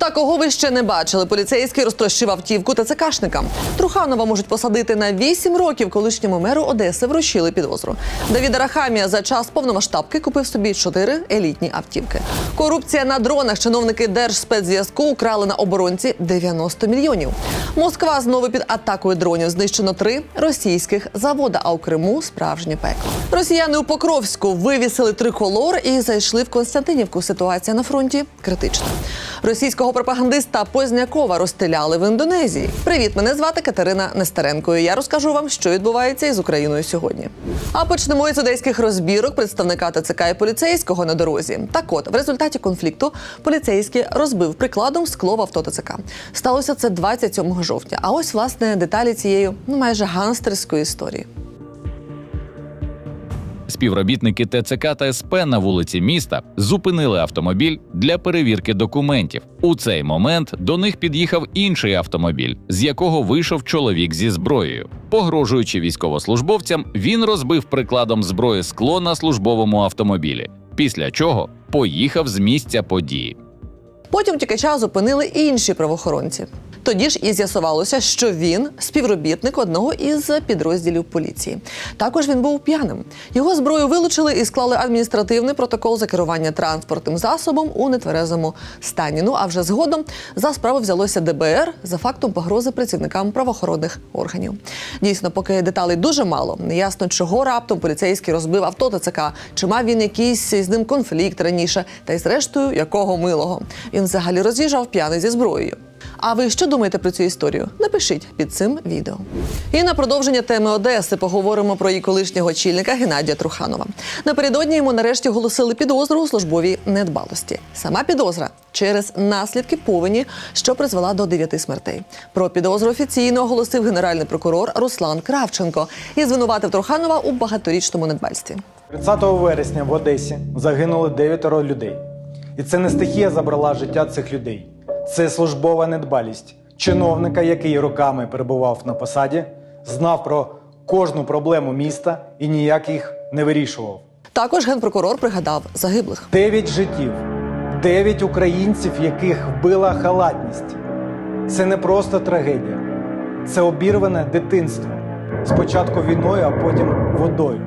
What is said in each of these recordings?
Такого ви ще не бачили. Поліцейський розтрощив автівку ТЦКшникам. Труханова можуть посадити на 8 років. Колишньому меру Одеси вручили підозру. Давід Арахамія за час повномасштабки купив собі 4 елітні автівки. Корупція на дронах. Чиновники Держспецзв'язку украли на оборонці 90 мільйонів. Москва знову під атакою дронів. Знищено три російських завода. А у Криму справжнє пекло. Росіяни у Покровську вивісили триколор і зайшли в Константинівку. Ситуація на фронті критична. Російського пропагандиста Познякова розстріляли в Індонезії. Привіт, мене звати Катерина Нестеренко. і Я розкажу вам, що відбувається із Україною сьогодні. А почнемо із одеських розбірок представника ТЦК і поліцейського на дорозі. Так от, в результаті конфлікту поліцейський розбив прикладом скло в авто ТЦК. Сталося це 27 жовтня. А ось власне деталі цієї ну майже ганстерської історії. Співробітники ТЦК та СП на вулиці міста зупинили автомобіль для перевірки документів. У цей момент до них під'їхав інший автомобіль, з якого вийшов чоловік зі зброєю. Погрожуючи військовослужбовцям, він розбив прикладом зброї скло на службовому автомобілі, після чого поїхав з місця події. Потім тікача зупинили інші правоохоронці. Тоді ж і з'ясувалося, що він співробітник одного із підрозділів поліції. Також він був п'яним. Його зброю вилучили і склали адміністративний протокол за керування транспортним засобом у нетверезому стані. Ну а вже згодом за справу взялося ДБР за фактом погрози працівникам правоохоронних органів. Дійсно, поки деталей дуже мало, неясно, чого раптом поліцейський розбив авто ТЦК, чи мав він якийсь з ним конфлікт раніше, та й зрештою якого милого. Він взагалі роз'їжджав п'яний зі зброєю. А ви що думаєте про цю історію? Напишіть під цим відео. І на продовження теми Одеси поговоримо про її колишнього очільника Геннадія Труханова. Напередодні йому нарешті оголосили підозру у службовій недбалості. Сама підозра через наслідки повені, що призвела до дев'яти смертей. Про підозру офіційно оголосив генеральний прокурор Руслан Кравченко і звинуватив Труханова у багаторічному недбальстві. 30 вересня в Одесі загинули дев'ятеро людей. І це не стихія забрала життя цих людей. Це службова недбалість чиновника, який роками перебував на посаді, знав про кожну проблему міста і ніяк їх не вирішував. Також генпрокурор пригадав загиблих. Дев'ять життів, дев'ять українців, яких вбила халатність. Це не просто трагедія, це обірване дитинство. Спочатку війною, а потім водою.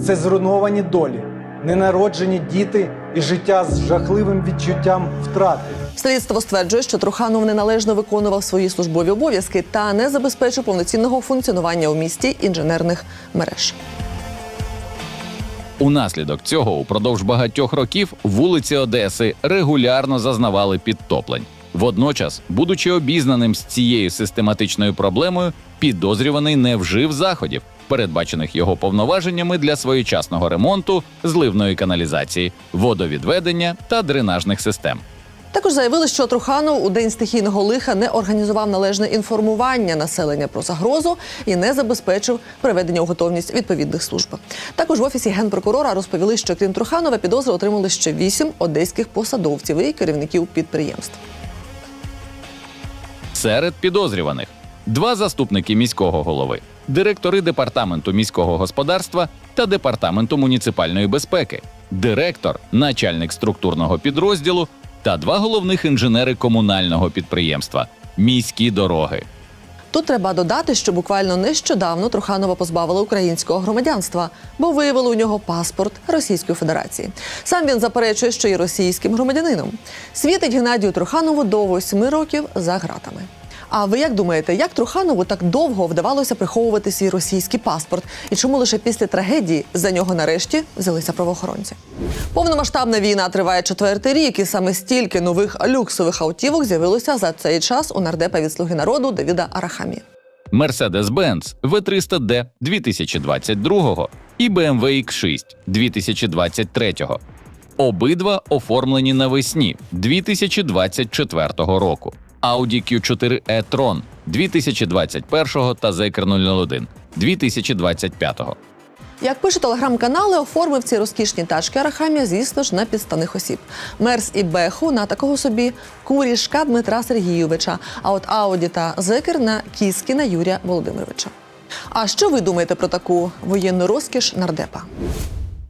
Це зруйновані долі, ненароджені діти і життя з жахливим відчуттям втрати. Слідство стверджує, що Труханов неналежно виконував свої службові обов'язки та не забезпечив повноцінного функціонування у місті інженерних мереж. Унаслідок цього упродовж багатьох років вулиці Одеси регулярно зазнавали підтоплень. Водночас, будучи обізнаним з цією систематичною проблемою, підозрюваний не вжив заходів, передбачених його повноваженнями для своєчасного ремонту, зливної каналізації, водовідведення та дренажних систем. Також заявили, що Труханов у день стихійного лиха не організував належне інформування населення про загрозу і не забезпечив приведення у готовність відповідних служб. Також в офісі генпрокурора розповіли, що крім Труханова підозри отримали ще вісім одеських посадовців і керівників підприємств. Серед підозрюваних два заступники міського голови, директори департаменту міського господарства та департаменту муніципальної безпеки, директор, начальник структурного підрозділу та два головних інженери комунального підприємства міські дороги. Тут треба додати, що буквально нещодавно Труханова позбавили українського громадянства, бо виявили у нього паспорт Російської Федерації. Сам він заперечує, що є російським громадянином. Світить Геннадію Труханову до восьми років за ґратами. А ви як думаєте, як Труханову так довго вдавалося приховувати свій російський паспорт? І чому лише після трагедії за нього нарешті взялися правоохоронці? Повномасштабна війна триває четвертий рік, і саме стільки нових люксових автівок з'явилося за цей час у нардепа від слуги народу Давіда Арахамі. Mercedes-Benz V300D 2022 і BMW X6 2023. Обидва оформлені навесні 2024 року. Audi Q4 e-tron 2021 та Zeker 001 2025. Як пише телеграм-канали, оформив ці розкішні тачки Арахамія, звісно ж, на підставних осіб. Мерс і Беху на такого собі курішка Дмитра Сергійовича. А от Ауді та Зекер на Кіскіна Юрія Володимировича. А що ви думаєте про таку воєнну розкіш нардепа?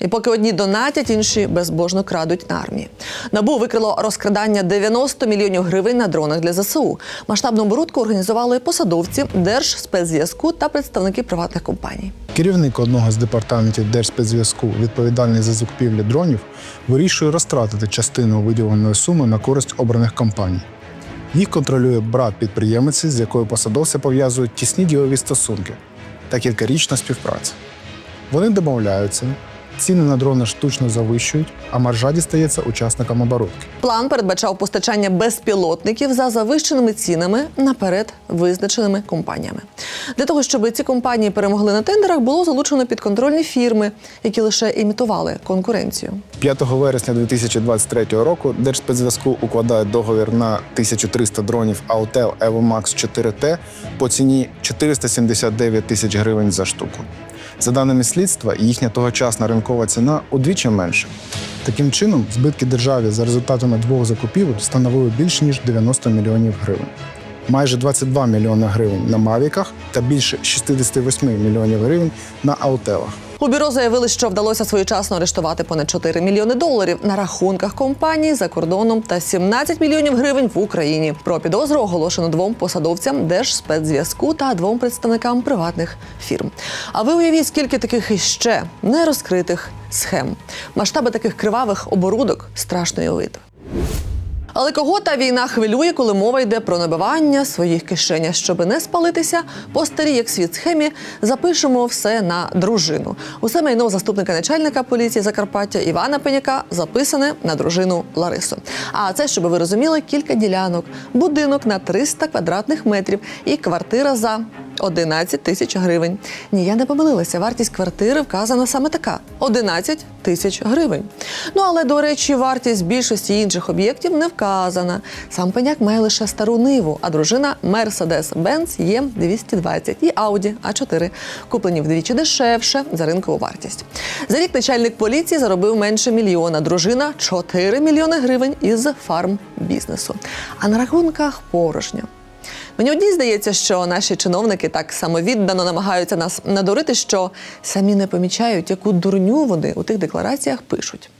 І поки одні донатять, інші безбожно крадуть на армії. Набу викрило розкрадання 90 мільйонів гривень на дронах для ЗСУ. Масштабну оборудку організували посадовці Держспецзв'язку та представники приватних компаній. Керівник одного з департаментів Держспецзв'язку, відповідальний за закупівлю дронів, вирішує розтратити частину виділеної суми на користь обраних компаній. Їх контролює брат підприємиці, з якою посадовця пов'язують тісні ділові стосунки та кількарічна співпраця. Вони домовляються, ціни на дрони штучно завищують, а маржа дістається учасникам оборудки. План передбачав постачання безпілотників за завищеними цінами наперед визначеними компаніями. Для того, щоб ці компанії перемогли на тендерах, було залучено підконтрольні фірми, які лише імітували конкуренцію. 5 вересня 2023 року Держспецзв'язку укладає договір на 1300 дронів Autel EvoMax 4T по ціні 479 тисяч гривень за штуку. За даними слідства, їхня тогочасна ринкова ціна удвічі менша. Таким чином, збитки державі за результатами двох закупівель становили більше ніж 90 мільйонів гривень. Майже 22 мільйони гривень на Мавіках та більше 68 мільйонів гривень на Аутелах. У бюро заявили, що вдалося своєчасно арештувати понад 4 мільйони доларів на рахунках компаній за кордоном та 17 мільйонів гривень в Україні. Про підозру оголошено двом посадовцям Держспецзв'язку та двом представникам приватних фірм. А ви уявіть, скільки таких іще нерозкритих схем. Масштаби таких кривавих оборудок страшно уявити. Але кого та війна хвилює, коли мова йде про набивання своїх кишень? Щоби не спалитися, по старій як світ схемі запишемо все на дружину. Усе майно заступника начальника поліції Закарпаття Івана Пеняка записане на дружину Ларису. А це, щоб ви розуміли, кілька ділянок, будинок на 300 квадратних метрів і квартира за 11 тисяч гривень. Ні, я не помилилася. Вартість квартири вказана саме така: 11 тисяч гривень. Ну але до речі, вартість більшості інших об'єктів не вказана. Сам пеняк має лише стару ниву, а дружина Mercedes-Benz є 220 і Audi A4, куплені вдвічі дешевше за ринкову вартість. За рік начальник поліції заробив менше мільйона. Дружина 4 мільйони гривень із фарм бізнесу. А на рахунках порожньо. Мені одній здається, що наші чиновники так самовіддано намагаються нас надурити, що самі не помічають, яку дурню вони у тих деклараціях пишуть.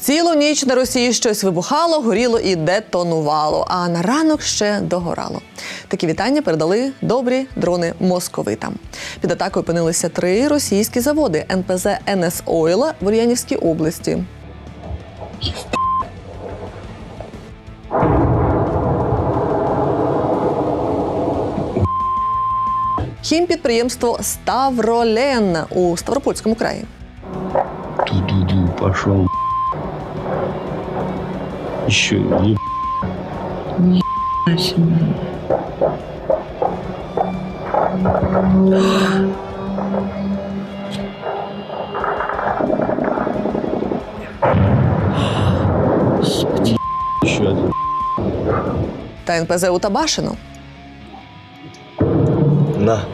Цілу ніч на Росії щось вибухало, горіло і детонувало, а на ранок ще догорало. Такі вітання передали добрі дрони московитам. Під атакою опинилися три російські заводи НПЗ НС Ойла в Ульянівській області. Хімпідприємство Ставролен у Ставропольському краї. Ту-ду-ду, пошел. Еще еб... Еще один. та НПЗ у Табашино. На,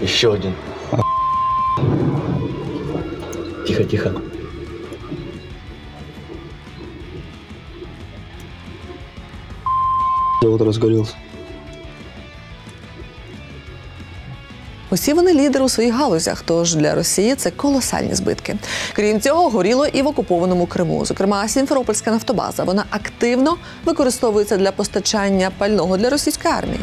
еще один. Тихо, тихо. Завод разгорелся. Усі вони лідери у своїх галузях, тож для Росії це колосальні збитки. Крім цього, горіло і в окупованому Криму. Зокрема, Сімферопольська нафтобаза. Вона активно використовується для постачання пального для російської армії.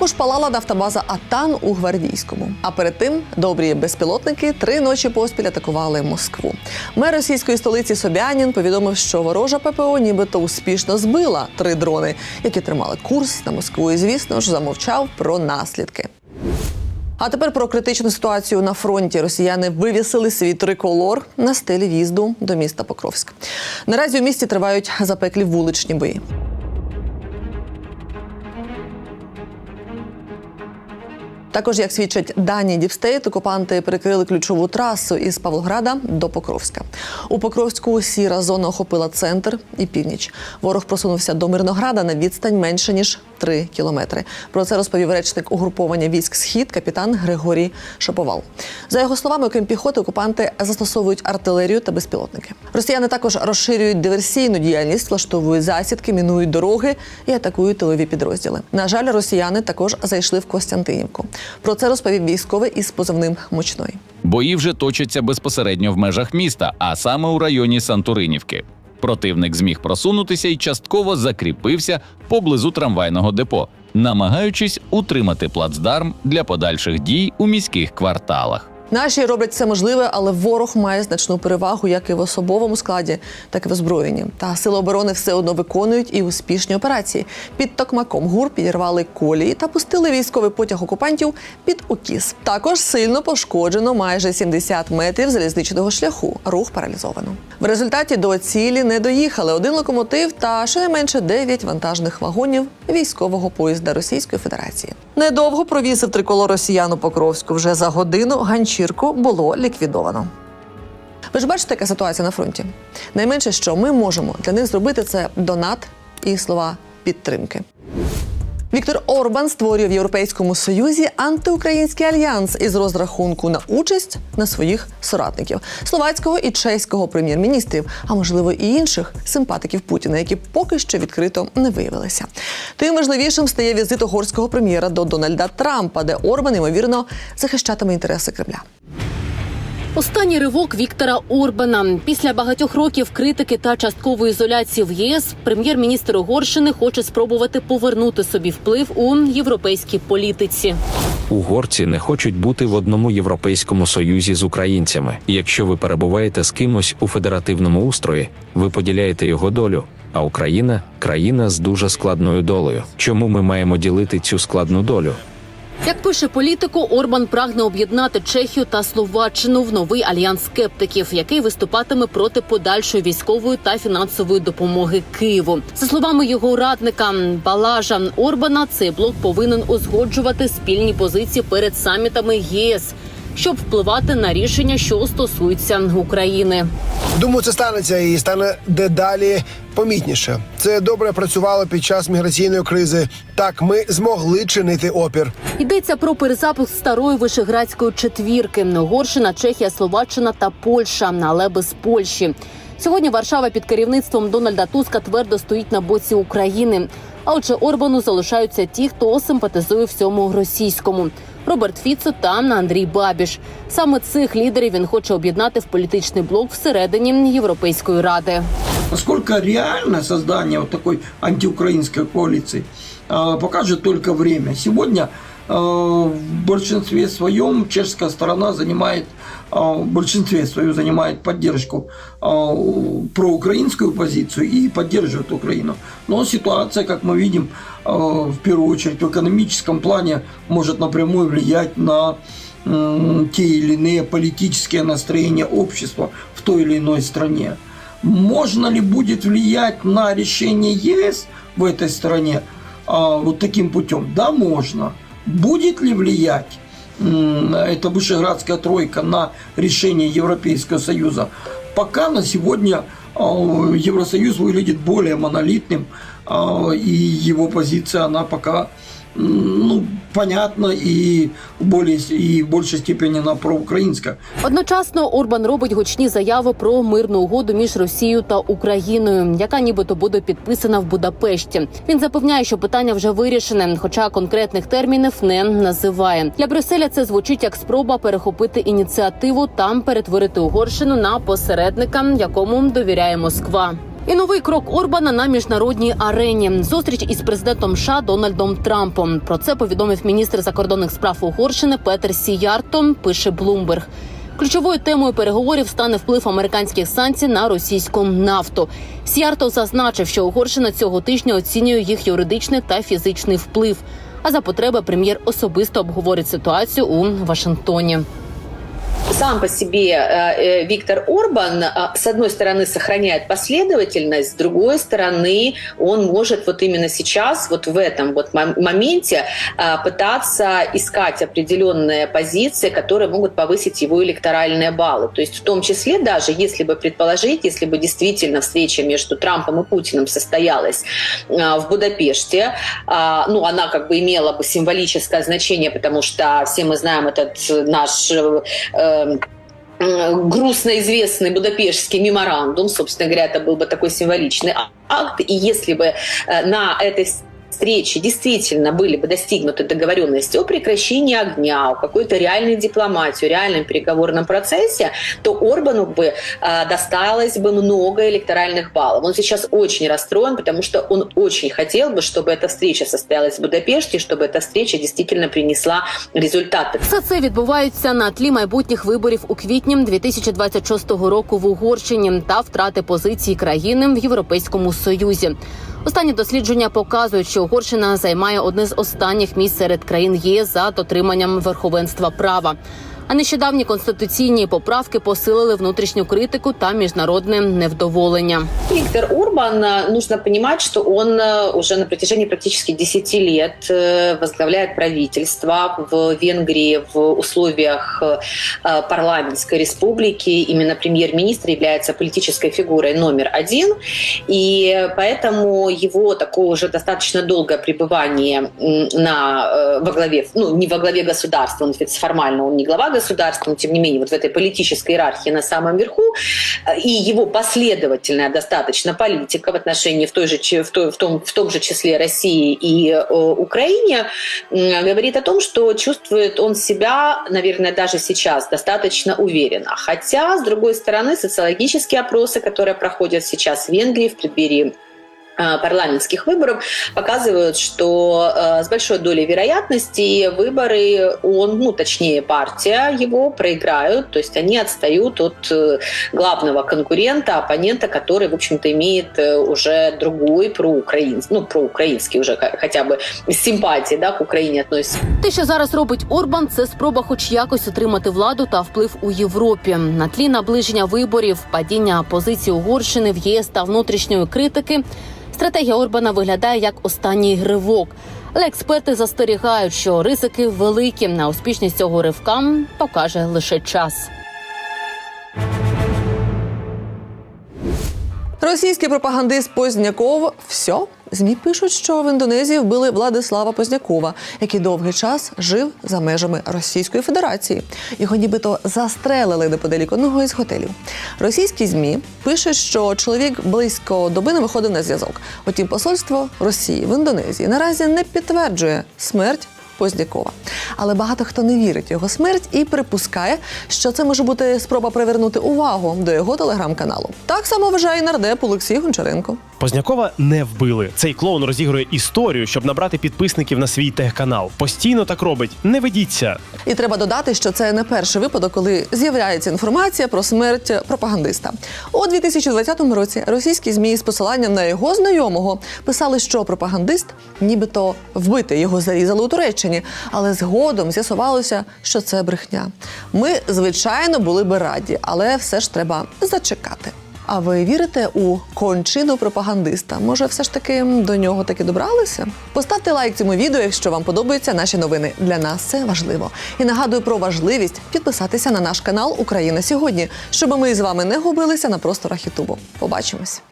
Також палала нафтобаза Атан у Гвардійському. А перед тим добрі безпілотники три ночі поспіль атакували Москву. Мер російської столиці Собянін повідомив, що ворожа ППО нібито успішно збила три дрони, які тримали курс на Москву. І звісно ж замовчав про наслідки. А тепер про критичну ситуацію на фронті. Росіяни вивісили свій триколор на стилі в'їзду до міста Покровськ. Наразі у місті тривають запеклі вуличні бої. Також, як свідчать дані Діпстейт, окупанти перекрили ключову трасу із Павлограда до Покровська. У Покровську сіра зона охопила центр і північ. Ворог просунувся до Мирнограда на відстань менше ніж 3 кілометри. Про це розповів речник угруповання військ Схід капітан Григорій Шаповал. За його словами, окрім піхоти, окупанти застосовують артилерію та безпілотники. Росіяни також розширюють диверсійну діяльність, влаштовують засідки, мінують дороги і атакують тилові підрозділи. На жаль, росіяни також зайшли в Костянтинівку. Про це розповів військовий із позивним Мучной. Бої вже точаться безпосередньо в межах міста, а саме у районі Сантуринівки. Противник зміг просунутися і частково закріпився поблизу трамвайного депо, намагаючись утримати плацдарм для подальших дій у міських кварталах. Наші роблять все можливе, але ворог має значну перевагу як і в особовому складі, так і в озброєнні. Та сили оборони все одно виконують і успішні операції. Під Токмаком ГУР підірвали колії та пустили військовий потяг окупантів під Укіс. Також сильно пошкоджено майже 70 метрів залізничного шляху. Рух паралізовано. В результаті до цілі не доїхали один локомотив та щонайменше 9 вантажних вагонів військового поїзда Російської Федерації. Недовго провісив триколор росіян у Покровську. Вже за годину ганчірку було ліквідовано. Ви ж бачите, яка ситуація на фронті? Найменше, що ми можемо для них зробити, це донат і слова підтримки. Віктор Орбан створює в Європейському Союзі антиукраїнський альянс із розрахунку на участь на своїх соратників словацького і чеського прем'єр-міністрів, а можливо і інших симпатиків Путіна, які поки що відкрито не виявилися. Тим важливішим стає візит угорського прем'єра до Дональда Трампа, де Орбан ймовірно захищатиме інтереси Кремля. Останній ривок Віктора Орбана після багатьох років критики та часткової ізоляції в ЄС прем'єр-міністр Угорщини хоче спробувати повернути собі вплив у європейській політиці. Угорці не хочуть бути в одному європейському союзі з українцями. Якщо ви перебуваєте з кимось у федеративному устрої, ви поділяєте його долю. А Україна країна з дуже складною долею. Чому ми маємо ділити цю складну долю? Як пише політику, Орбан прагне об'єднати Чехію та Словаччину в новий альянс скептиків, який виступатиме проти подальшої військової та фінансової допомоги Києву. За словами його радника Балажа Орбана, цей блок повинен узгоджувати спільні позиції перед самітами ЄС, щоб впливати на рішення, що стосуються України. Думаю, це станеться і стане дедалі помітніше. Це добре працювало під час міграційної кризи. Так, ми змогли чинити опір. Йдеться про перезапуск старої вишеградської четвірки: Угорщина, Чехія, Словаччина та Польща, але без Польщі. Сьогодні Варшава під керівництвом Дональда Туска твердо стоїть на боці України. А отже, Орбану залишаються ті, хто симпатизує всьому російському. Роберт Фіцо та Андрій Бабіш. Саме цих лідерів він хоче об'єднати в політичний блок всередині Європейської ради. Насколько реально создание вот такой антиукраинской э, покажет только э, в большинстве своем чешская сторона занимает э, в большинстве свою занимает поддержку э, проукраинскую позицию и поддерживает Украину. Но ситуация, как мы видим, э, в первую очередь в экономическом плане может напрямую влиять на те или иные политические настроения общества в той или иной стране. Можно ли будет влиять на решение ЕС в этой стране вот таким путем? Да, можно. Будет ли влиять м, эта вышеградская тройка на решение Европейского Союза? Пока на сегодня а, Евросоюз выглядит более монолитным, а, и его позиция, она пока м, ну, понятна и в, более, и в большей степени она проукраинская. Одночасно Орбан робить гучні заяви про мирну угоду між Росією та Україною, яка нібито буде підписана в Будапешті. Він запевняє, що питання вже вирішене, хоча конкретних термінів не називає. Для Брюсселя це звучить як спроба перехопити ініціативу там перетворити Угорщину на посередника, якому довіряє Москва. І новий крок Орбана на міжнародній арені зустріч із президентом США Дональдом Трампом. Про це повідомив міністр закордонних справ Угорщини Петер Сіярто. Пише Блумберг. Ключовою темою переговорів стане вплив американських санкцій на російську нафту. Сіярто зазначив, що Угорщина цього тижня оцінює їх юридичний та фізичний вплив. А за потреби прем'єр особисто обговорить ситуацію у Вашингтоні. Сам по себе э, э, Виктор Орбан, э, с одной стороны, сохраняет последовательность, с другой стороны, он может вот именно сейчас, вот в этом вот мом- моменте пытаться искать определенные позиции, которые могут повысить его электоральные баллы. То есть в том числе даже, если бы предположить, если бы действительно встреча между Трампом и Путиным состоялась в Будапеште, ну, она как бы имела бы символическое значение, потому что все мы знаем этот наш грустно известный Будапештский меморандум, собственно говоря, это был бы такой символичный акт, и если бы э, на этой встрече действительно были бы достигнуты договоренности о прекращении огня, о какой-то реальной дипломатии, о реальном переговорном процессе, то Орбану бы э, досталось бы много электоральных баллов. Он сейчас очень расстроен, потому что он очень хотел бы, чтобы эта встреча состоялась в Будапеште, чтобы эта встреча действительно принесла результаты. Все це відбувається на тлі майбутніх виборів у квітні 2026 року в Угорщині та втрати позиції країни в Європейському Союзі. Останні дослідження показують, що Угорщина займає одне з останніх місць серед країн ЄС за дотриманням верховенства права. А нещодавні конституційні поправки посилили внутрішню критику та міжнародне невдоволення. Виктор Урбан, э, нужно понимать, что он э, уже на протяжении практически 10 лет э, возглавляет правительство в Венгрии в условиях э, э, парламентской республики. Именно премьер-министр является политической фигурой номер один. И поэтому его такое уже достаточно долгое пребывание м, на, э, во главе, ну, не во главе государства, он ведь формально он не глава государства, но тем не менее вот в этой политической иерархии на самом верху, э, и его последовательная достаточно политика в отношении в, той же, в, той- в, том, в том же числе России и э, Украине м, говорит о том, что чувствует он себя, наверное, даже сейчас достаточно уверенно. Хотя, с другой стороны, социологические опросы, которые проходят сейчас в Венгрии в преддверии э, парламентских выборов показывают, что э, с большой долей вероятности выборы он, ну точнее партия его проиграют, то есть они отстают от э, главного конкурента, оппонента, который, в общем-то, имеет э, уже другой проукраинский, ну проукраинский уже ха- хотя бы с симпатией, да, к Украине относится. Те, що зараз робить Орбан, це спроба, хоч якось отримати владу та вплив у Європі. На тлі наближення виборів, падіння позиції Угорщини в ЄС та внутрішньої критики. Стратегія Орбана виглядає як останній гривок. Але експерти застерігають, що ризики великі. На успішність цього ривка покаже лише час. Російський пропагандист Позняков все. ЗМІ пишуть, що в Індонезії вбили Владислава Познякова, який довгий час жив за межами Російської Федерації. Його нібито застрелили неподалік одного із готелів. Російські ЗМІ пишуть, що чоловік близько доби не виходив на зв'язок. Утім, посольство Росії в Індонезії наразі не підтверджує смерть Познякова. Але багато хто не вірить його смерть і припускає, що це може бути спроба привернути увагу до його телеграм-каналу. Так само вважає нардеп Олексій Гончаренко. Познякова не вбили. Цей клоун розігрує історію, щоб набрати підписників на свій тег-канал. Постійно так робить. Не ведіться. І треба додати, що це не перший випадок, коли з'являється інформація про смерть пропагандиста. У 2020 році російські змі з посиланням на його знайомого писали, що пропагандист нібито вбитий, його зарізали у Туреччині, але згодом з'ясувалося, що це брехня. Ми, звичайно, були би раді, але все ж треба зачекати. А ви вірите у кончину пропагандиста? Може, все ж таки до нього таки добралися? Поставте лайк цьому відео, якщо вам подобаються наші новини. Для нас це важливо. І нагадую про важливість підписатися на наш канал Україна сьогодні, щоб ми з вами не губилися на просторах Ютубу. Побачимось.